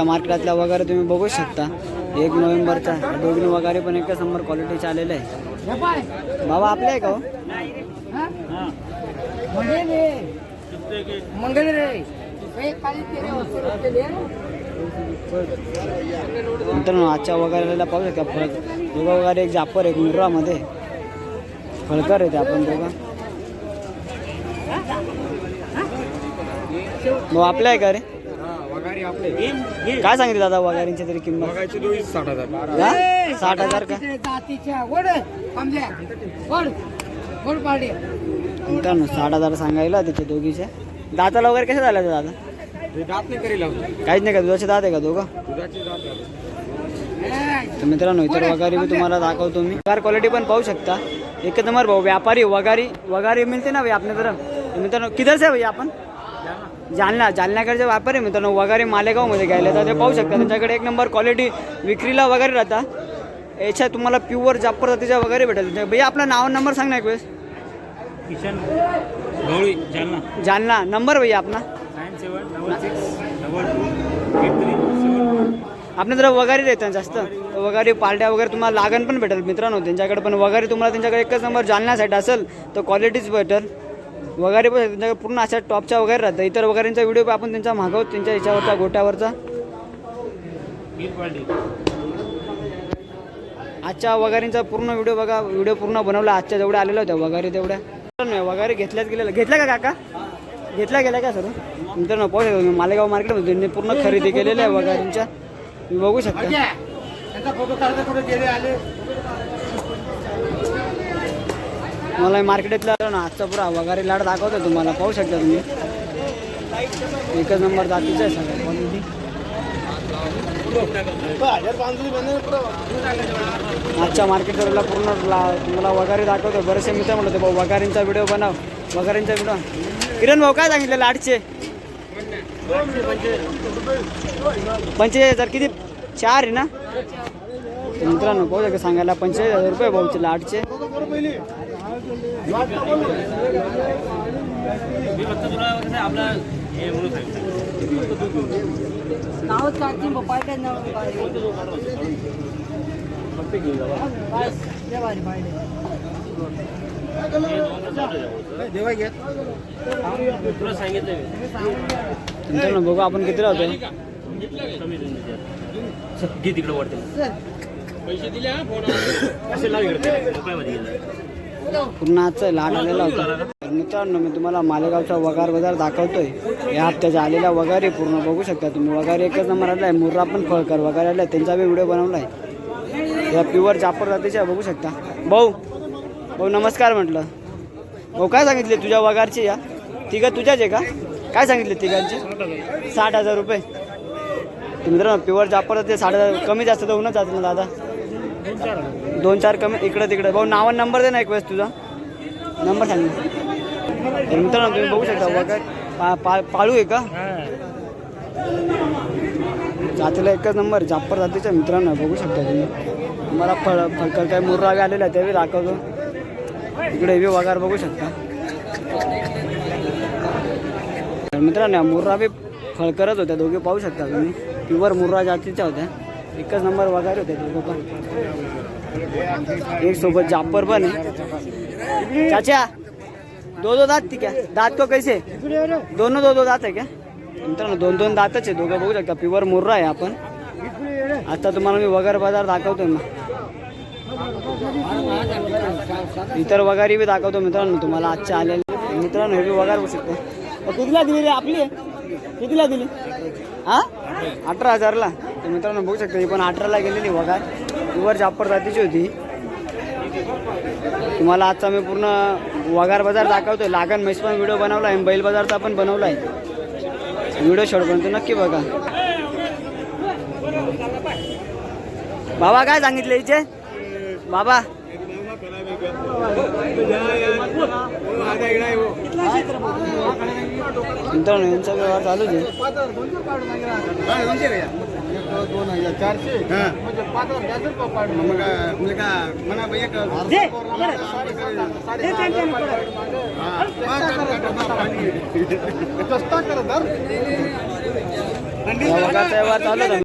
मार्केटातला वगैरे तुम्ही बघू शकता. एक नोव्हेंबरचा. दोघी वगैरे पण एकच नंबर क्वालिटीचे आलेले आहे. बाबा आपले आहे का हो? मित्रांनो आजच्या वगैरेला पाहू शकता फळ दोघं वगैरे एक जापर एक मुर्रामध्ये फळकर आहे ते आपण दोघं. भाऊ आपल्या आहे का रे? काय सांगितलं दादा वगैरेंची तरी किंमत? साठ हज़ार. हा? साठ हज़ार का? जातीच्या गोड आमल्या गोड गोड पाडी. मित्रांनो साठ हज़ार सांगायला त्याचे दोघीचे. दाताला वगैरे कसे झाले दादा? दात नाही करेल काहीच नाही का? दुधाचे दात आहे का दोघं? दुधाची दात तर मित्रांनो इतर वगारी मी तुम्हाला दाखवतो मी. वगार क्वालिटी पण पाहू शकता. एकच नंबर भाऊ व्यापारी वगारी वगारी मिळते ना भाई आपल्या तर मित्रांनो किधर से भाई आपण? जालना जालन्याकडचे व्यापारी आहे मित्रांनो वगारी मालेगावमध्ये घ्यायला तर ते पाहू शकता त्यांच्याकडे एक नंबर क्वालिटी विक्रीला वगैरे राहता याच्या तुम्हाला प्युअर जापर जातीच्या वगैरे भेटेल. भैया आपला नाव नंबर सांग ना एक वेळेस. किशन गवळी जालना. जालना. नंबर भैया आपला. Nine seven double six double two. Eight three seven आपल्या जरा वगारी देतात जास्त. वगारी पालट्या वगैरे तुम्हाला लागण पण भेटेल मित्रांनो. त्यांच्याकडे पण वगारी तुम्हाला त्यांच्याकडे एकच नंबर जालण्यासाठी असेल तर क्वालिटीच भेटेल. वगैरे पण त्यांच्याकडे पूर्ण अशा टॉपच्या वगैरे राहतं इतर वगैरेंचा व्हिडिओ आपण त्यांचा मागवतो त्यांच्या याच्यावरचा गोट्यावरचा. आजच्या वगैरेंचा पूर्ण व्हिडिओ बघा व्हिडिओ पूर्ण बनवला आजच्या जेवढ्या आलेल्या होत्या वगैरे तेवढ्या. नाही वगैरे घेतल्याच गेलेला घेतल्या का काका? घेतला गेला का सर? मित्रांनो पाहू शकतो तुम्ही मालेगाव मार्केटमध्ये त्यांनी पूर्ण खरेदी केलेल्या आहे वगैरेंच्या. तुम्ही बघू शकता. त्यांचा फोटो काढता मला मार्केटातला ना आजचा पुरा वगैरे लाड दाखवतो तुम्हाला. पाहू शकता तुम्ही. एकच नंबर जातीचं आहे सगळं. क्वालिटी आजच्या मार्केटला पूर्ण ला तुम्हाला वगारी दाखवतो बरेचसे मित्र म्हणतो भाऊ वगारींचा व्हिडिओ बनव. वगारींचा व्हिडिओ किरण भाऊ काय सांगितलं लाडचे? पंचेचाळीस हजार किती? चार आहे ना? मित्रांनो पाहू सांगायला पंचेचाळीस हजार रुपये भाऊचे लाडचे. मी फक्त तुला कसं आहे, आपला हे म्हणून सांगितलं नाव चालते पप्पा काय नाव तुला सांगितलं बघू आपण किती राहतो. घे तिकडे वाढते पैसे दिले कसे रुपयामध्ये पूर्ण आजचा लाट आलेला होता. तर मित्रांनो मी तुम्हाला मालेगावचा वगार बाजार दाखवतोय. या हप्त्याच्या आलेला वगार पूर्ण बघू शकता तुम्ही. वगार एकच नंबर आला आहे मुर्रा पण फळकर वगार आला त्यांचा बी व्हिडिओ बनवला आहे. या प्युअर जापर जातीच्या बघू शकता. भाऊ भाऊ नमस्कार म्हटलं. भाऊ काय सांगितले तुझ्या वगारची या? तिघं तुझ्याच आहे का? काय सांगितले तिघांची? साठ हजार रुपये. मित्रांनो प्युअर जापर जाते साठ हजार कमी जास्त तर होऊनच जातं ना दादा. दोन चार कमी इकडं तिकडं. भाऊ नावा नंबर दे ना एक वेळेस तुझा. नंबर सांग. ना. तर मित्रांनो तुम्ही बघू शकता वगैरे पा पा पाळू आहे का? जातीला एकच नंबर जाप्पर जातीच्या मित्रांनो बघू शकता तुम्ही. मला फळ फळकर काय मुर्रावे आलेला आहे त्यावेळी दाखवतो. इकडे बी वगार बघू शकता. तर मित्रांनो या मुर्रा बी फळकरच होत्या दोघे पाहू शकता तुम्ही. प्युअर मुर्रा जातीच्या होत्या. एकच नंबर वगैरे होते दोघं पण. एक सोबत जापर पण है चाचा दो दो दात ती क्या? दात को कैसे? दोनों दो दो दात है क्या? मित्रांनो दोन दोन दातच आहे. दोघं बघू शकता. प्युअर मुर्रा आहे आपण. आता तुम्हाला मी वगार बाजार दाखवतो ना. इतर वगारी बी दाखवतो मित्रांनो तुम्हाला. आजच्या आलेले. मित्रांनो हे बी वगार बघू शकतो. कितीला दिली रे आपली? कितीला दिली? हा? अठरा हजारला. तर मित्रांनो बघू शकता ही पण अठराला गेलेली बघा. वर जापर जातीची होती. तुम्हाला आजचा मी पूर्ण वगार बाजार दाखवतोय. लागण म्हैस पण व्हिडिओ बनवला आहे बैल बाजारचा पण बनवला आहे. व्हिडिओ शेवटपर्यंत नक्की बघा. बाबा काय सांगितले इथे बाबा मित्रांनो यांचा व्यवहार चालूच आहे. दोन हजार चारशे म्हणजे पाच हजार? मग म्हणजे म्हणा एक-